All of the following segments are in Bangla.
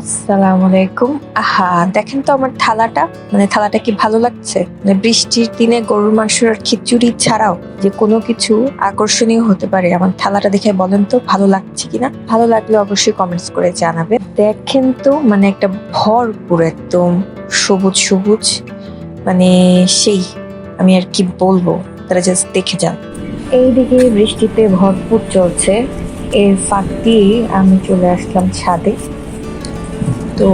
আসসালামু আলাইকুম আহা, দেখেন তো আমার থালাটা। মানে থালাটা কি ভালো লাগছে? মানে বৃষ্টির দিনে গরুর মাংসের আর খিচুড়ি ছাড়াও যে কোনো কিছু আকর্ষণীয় হতে পারে, আমার থালাটা দেখে বলেন তো ভালো লাগছে কিনা? ভালো লাগলে অবশ্যই কমেন্টস করে জানাবে দেখেন তো মানে একটা ভরপুর একদম সবুজ সবুজ মানে সেই, আমি আর কি বলব? তারা জাস্ট দেখে যান। এইদিকে বৃষ্টিতে ভরপুর চলছে। এর ফাঁক দিয়ে আমি চলে আসলাম ছাদে। তো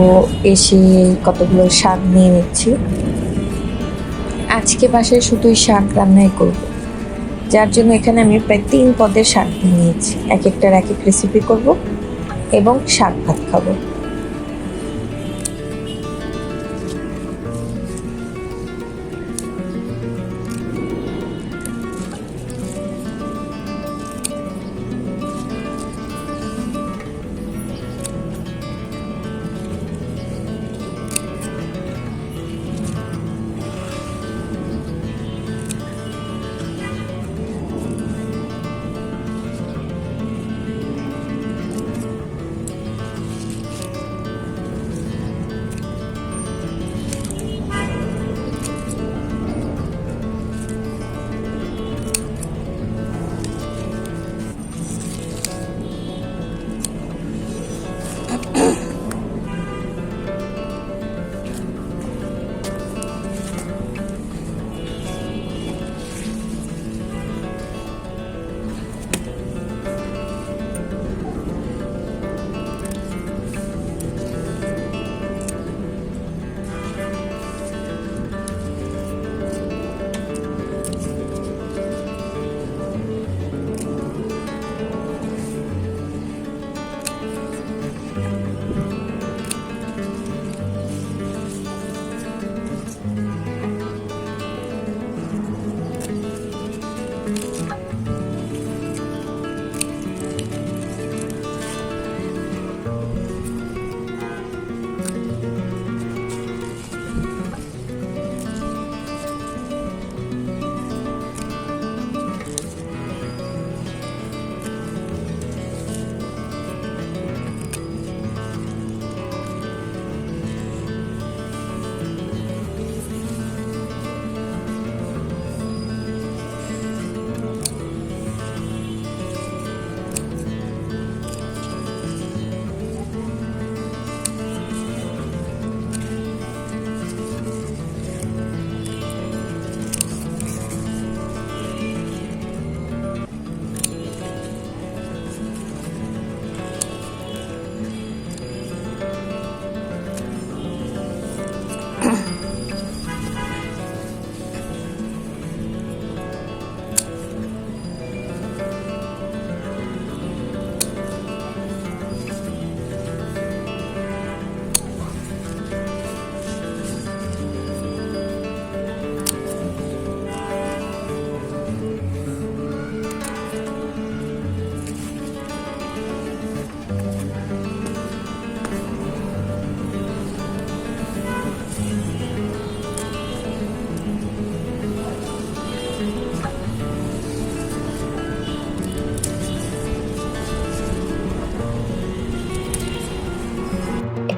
এসে কতগুলো শাক নিয়ে নিচ্ছি। আজকে বাসায় শুধুই শাক রান্নাই করব। যার জন্য এখানে আমি প্রায় তিন পদের শাক নিয়ে নিয়েছি। এক একটার এক এক রেসিপি করব এবং শাক ভাত খাব।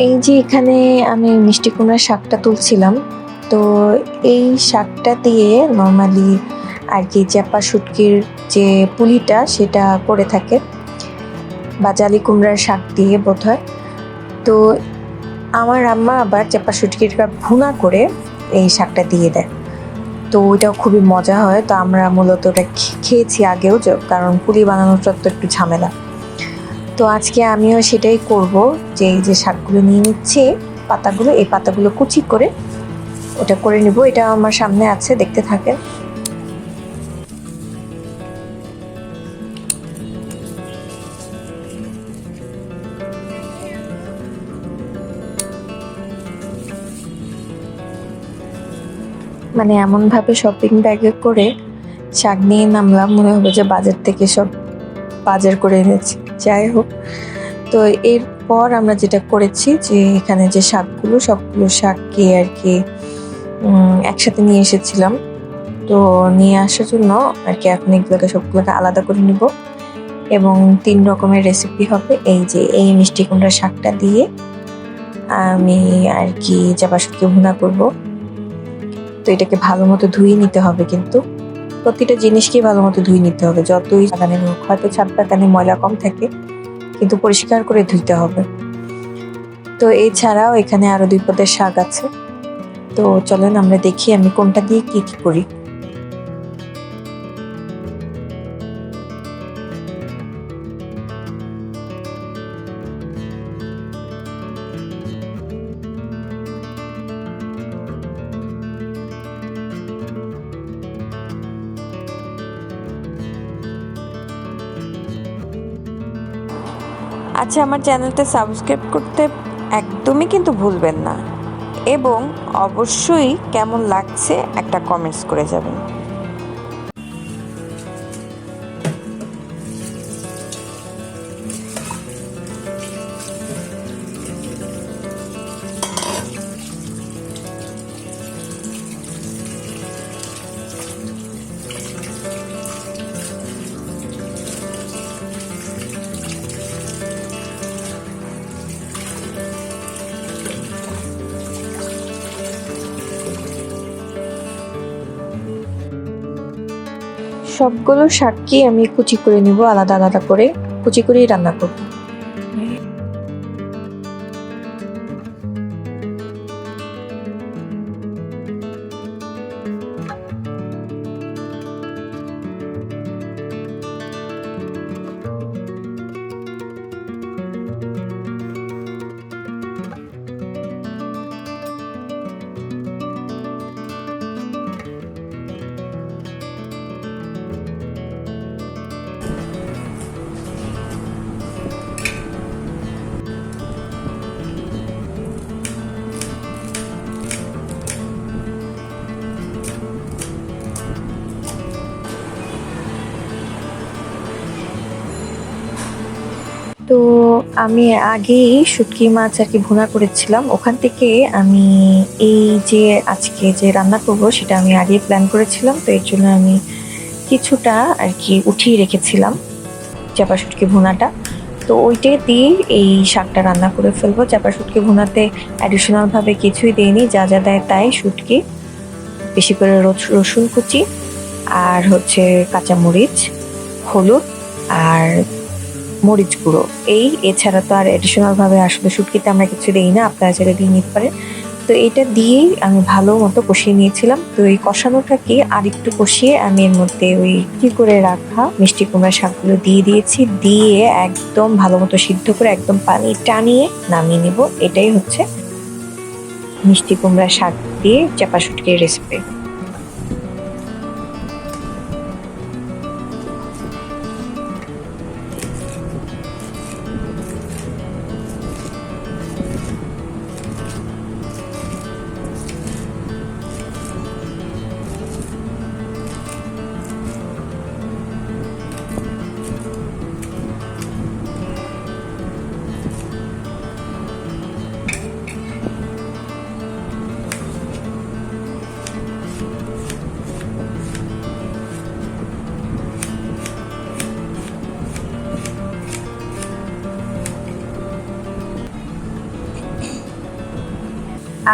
এই যে এখানে আমি মিষ্টি কুমড়ার শাকটা তুলছিলাম, তো এই শাকটা দিয়ে নর্মালি আর কি চ্যাপা শুটকির যে পুলিটা সেটা করে থাকে বা জালি কুমড়ার শাক দিয়ে বোধ হয় তো আমার আম্মা আবার চ্যাপা শুটকিটা ভুনা করে এই শাকটা দিয়ে দেয়। তো ওইটাও খুবই মজা হয়, তো আমরা মূলত ওটা খেয়েছি আগেও কারণ পুলি বানানোটা তো একটু ঝামেলা। তো আজকে আমিও সেটাই করব যে এই যে শাকগুলো নিয়ে নিচ্ছে, পাতাগুলো, এই পাতাগুলো কুচি করে ওটা করে নিব। এটা আমার সামনে আছে, দেখতে থাকেন। মানে এমন ভাবে শপিং ব্যাগে করে শাক নিয়ে নামলাম, মনে হবে যে বাজার থেকে সব বাজার করে এনেছি। যাই হোক, তো এরপর আমরা যেটা করেছি যে এখানে যে শাকগুলো, সবগুলো শাককে আর কি একসাথে নিয়ে এসেছিলাম। তো নিয়ে আসার জন্য আর কি এখন এগুলোকে সবগুলোকে আলাদা করে নিব এবং তিন রকমের রেসিপি হবে। এই যে এই মিষ্টি কুমড়া শাকটা দিয়ে আমি আর কি চাপা শুটকি ভুনা করব। তো এটাকে ভালো মতো ধুয়ে নিতে হবে কিন্তু। প্রতিটা জিনিসকে ভালো মতো ধুয়ে নিতে হবে। যতই বাগানে হোক, হয়তো ছাদ ময়লা কম থাকে, কিন্তু পরিষ্কার করে ধুইতে হবে। তো এছাড়াও এখানে আরও দুই পদের শাক আছে। তো চলেন আমরা দেখি আমি কোনটা দিয়ে কী কী করি। আচ্ছা আমার চ্যানেলটা সাবস্ক্রাইব করতে একদমই কিন্তু ভুলবেন না। এবং অবশ্যই কেমন লাগছে একটা কমেন্টস করে যাবেন। সবগুলো শাককে আমি কুচি করে নেব আলাদা আলাদা করে কুচি করেই রান্না করব। তো আমি আগেই শুটকি মাছ আর কি ভুনা করেছিলাম। ওখান থেকে আমি এই যে আজকে যে রান্না করব, সেটা আমি আগে প্ল্যান করেছিলাম, তো এর জন্য আমি কিছুটা আর কি উঠিয়ে রেখেছিলাম চাপা শুটকি ভুনাটা। তো ওইটাই দিয়ে এই শাকটা রান্না করে ফেলব। চাপা শুটকি ভুনাতে অ্যাডিশনালভাবে কিছুই দেয়নি যা যা দেয় তাই শুটকি, বেশি করে রস- রসুন কুচি, আর হচ্ছে কাঁচামরিচ, হলুদ, আর মরিচ গুঁড়ো। এই, এছাড়া তো আর এডিশনাল ভাবে আসলে শুটকিতে আমরা কিছু দিই না, আপনারা চাইলে দিয়ে নিতে পারেন। তো এটা দিয়েই আমি ভালো মতো কষিয়ে নিয়েছিলাম। তো এই কষানোটাকে আর একটু কষিয়ে আমি এর মধ্যে ওই কি করে রাখা মিষ্টি কুমড়া শাকগুলো দিয়ে দিয়েছি। দিয়ে একদম ভালো মতো সিদ্ধ করে একদম পানি টানিয়ে নামিয়ে নেব। এটাই হচ্ছে মিষ্টি কুমড়া শাক দিয়ে চাপা শুটকির রেসিপি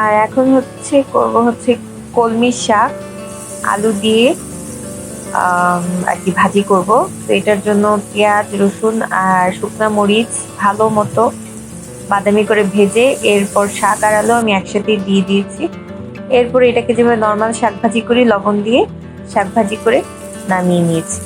আর এখন হচ্ছে করব হচ্ছে কলমি শাক, আলু দিয়ে আর কি ভাজি করব। তো এটার জন্য পেঁয়াজ, রসুন আর শুকনা মরিচ ভালো মতো বাদামি করে ভেজে এরপর শাক আর আলু আমি একসাথে দিয়ে দিয়েছি। এরপর এটাকে যেভাবে নর্মাল শাক ভাজি করি, লবণ দিয়ে শাক ভাজি করে নামিয়ে নিয়েছি।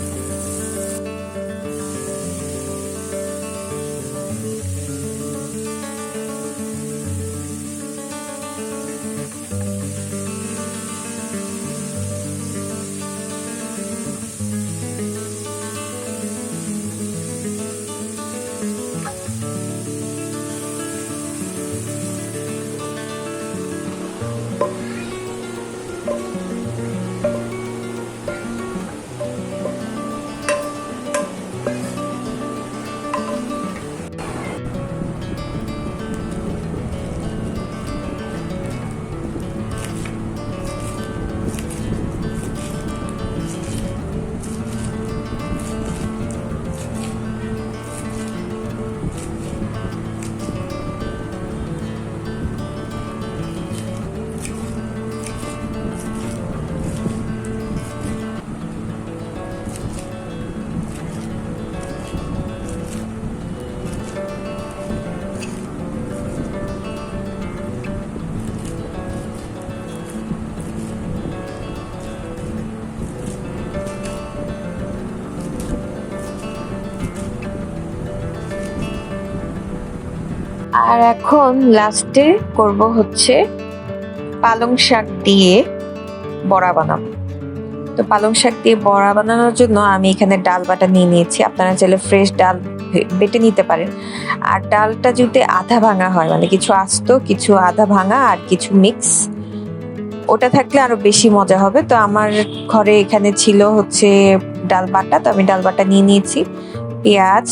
আর এখন লাস্টে করব হচ্ছে পালং শাক দিয়ে বড়া বানাবো। তো পালং শাক দিয়ে বড়া বানানোর জন্য আমি এখানে ডাল বাটা নিয়ে নিয়েছি। আপনারা চাইলে ফ্রেশ ডাল বেটে নিতে পারেন। আর ডালটা যদি আধা ভাঙা হয় মানে কিছু আস্ত, কিছু আধা ভাঙা আর কিছু মিক্স ওটা থাকলে আরও বেশি মজা হবে। তো আমার ঘরে এখানে ছিল হচ্ছে ডাল বাটা, তো আমি ডাল বাটা নিয়ে নিয়েছি। পেঁয়াজ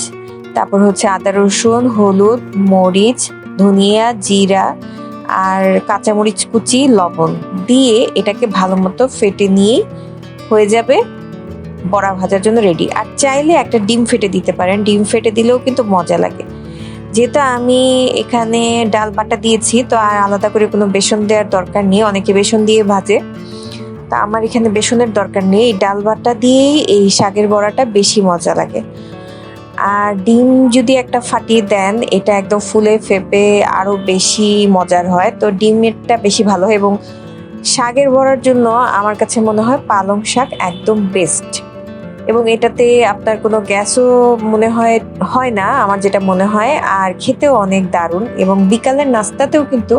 তারপর হচ্ছে আদা, রসুন, হলুদ, মরিচ, ধনিয়া, জিরা আর কাঁচামরিচ কুচি, লবণ দিয়ে এটাকে ভালো মতো ফেটে নিয়ে হয়ে যাবে বড়া ভাজার জন্য রেডি আর চাইলে একটা ডিম ফেটে দিতে পারেন। ডিম ফেটে দিলেও কিন্তু মজা লাগে। যেহেতু আমি এখানে ডাল বাটা দিয়েছি, তো আর আলাদা করে কোনো বেসন দেওয়ার দরকার নেই। অনেকে বেসন দিয়ে ভাজে। তা আমার এখানে বেসনের দরকার নেই। এই ডাল বাটা দিয়েই এই শাকের বড়াটা বেশি মজা লাগে। আর ডিম যদি একটা ফাটিয়ে দেন, এটা একদম ফুলে ফেপে আরও বেশি মজার হয়। তো ডিমেরটা বেশি ভালো হয় এবং শাকের বড়ার জন্য আমার কাছে মনে হয় পালং শাক একদম বেস্ট এবং এটাতে আপনার কোনো গ্যাসও মনে হয় হয় না, আমার যেটা মনে হয়। আর খেতেও অনেক দারুণ এবং বিকালের নাস্তাতেও কিন্তু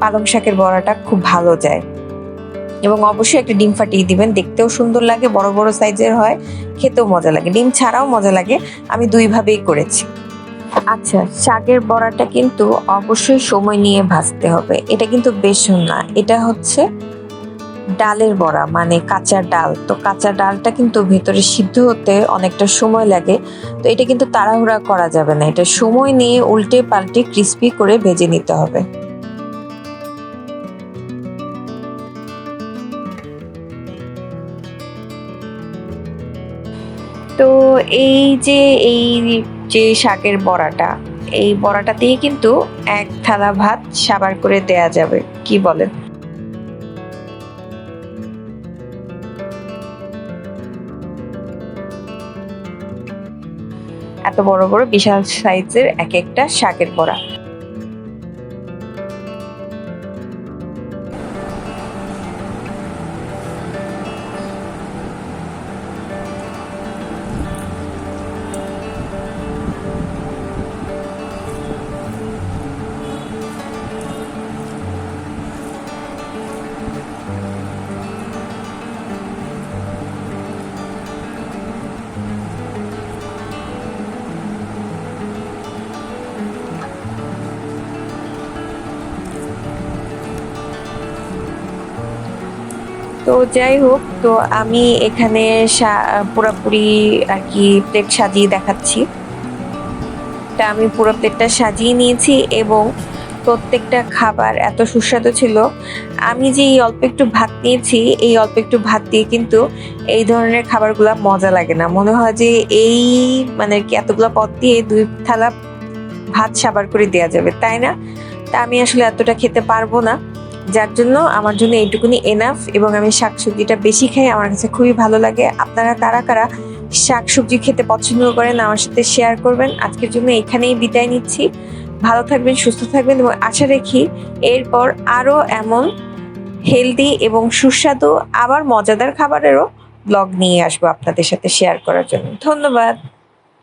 পালং শাকের বড়াটা খুব ভালো যায়। এবং অবশ্যই একটা ডিম ফাটিয়ে দিবেন। দেখতেও সুন্দর লাগে, বড় বড় সাইজের হয়, খেতেও মজা লাগে। ডিম ছাড়াও মজা লাগে। আমি দুইভাবেই করেছি। আচ্ছা শাকের বড়াটা কিন্তু অবশ্যই সময় নিয়ে ভাজতে হবে। এটা কিন্তু বেসন না, এটা হচ্ছে ডালের বড়া মানে কাঁচা ডাল। তো কাঁচা ডালটা কিন্তু ভেতরে সিদ্ধ হতে অনেকটা সময় লাগে। তো এটা কিন্তু তাড়াহুড়া করা যাবে না। এটা সময় নিয়ে উল্টে পাল্টে ক্রিস্পি করে ভেজে নিতে হবে। তো এই যে এই যে শাকের বড়াটা, এই বড়াটা দিয়ে কিন্তু এক থালা ভাত সাবার করে দেয়া যাবে। কি বলেন? এত বড় বড় বিশাল সাইজের এক একটা শাকের বড়া। তো যাই হোক, তো আমি এখানে পুরোপুরি আর কি প্লেট সাজিয়ে দেখাচ্ছি। তা আমি পুরো প্লেটটা সাজিয়ে নিয়েছি এবং প্রত্যেকটা খাবার এত সুস্বাদু ছিল। আমি যে এই অল্প একটু ভাত নিয়েছি, এই অল্প একটু ভাত দিয়ে কিন্তু এই ধরনের খাবারগুলো মজা লাগে না। মনে হয় যে এই মানে কি এতগুলো পদ দিয়ে দুই থালা ভাত সাবার করে দেওয়া যাবে, তাই না? তা আমি আসলে এতটা খেতে পারব না। যার জন্য আমার জন্য এইটুকুনি এনাফ এবং আমি শাকসবজিটা বেশি খাই, আমার কাছে খুবই ভালো লাগে। আপনারা কারা কারা শাকসবজি খেতে পছন্দ করেন আমার সাথে শেয়ার করবেন। আজকের জন্য এখানেই বিদায় নিচ্ছি। ভালো থাকবেন, সুস্থ থাকবেন এবং আশা রাখি এরপর আরও এমন হেলদি এবং সুস্বাদু, আবার মজাদার খাবারেরও ব্লগ নিয়ে আসব আপনাদের সাথে শেয়ার করার জন্য। ধন্যবাদ।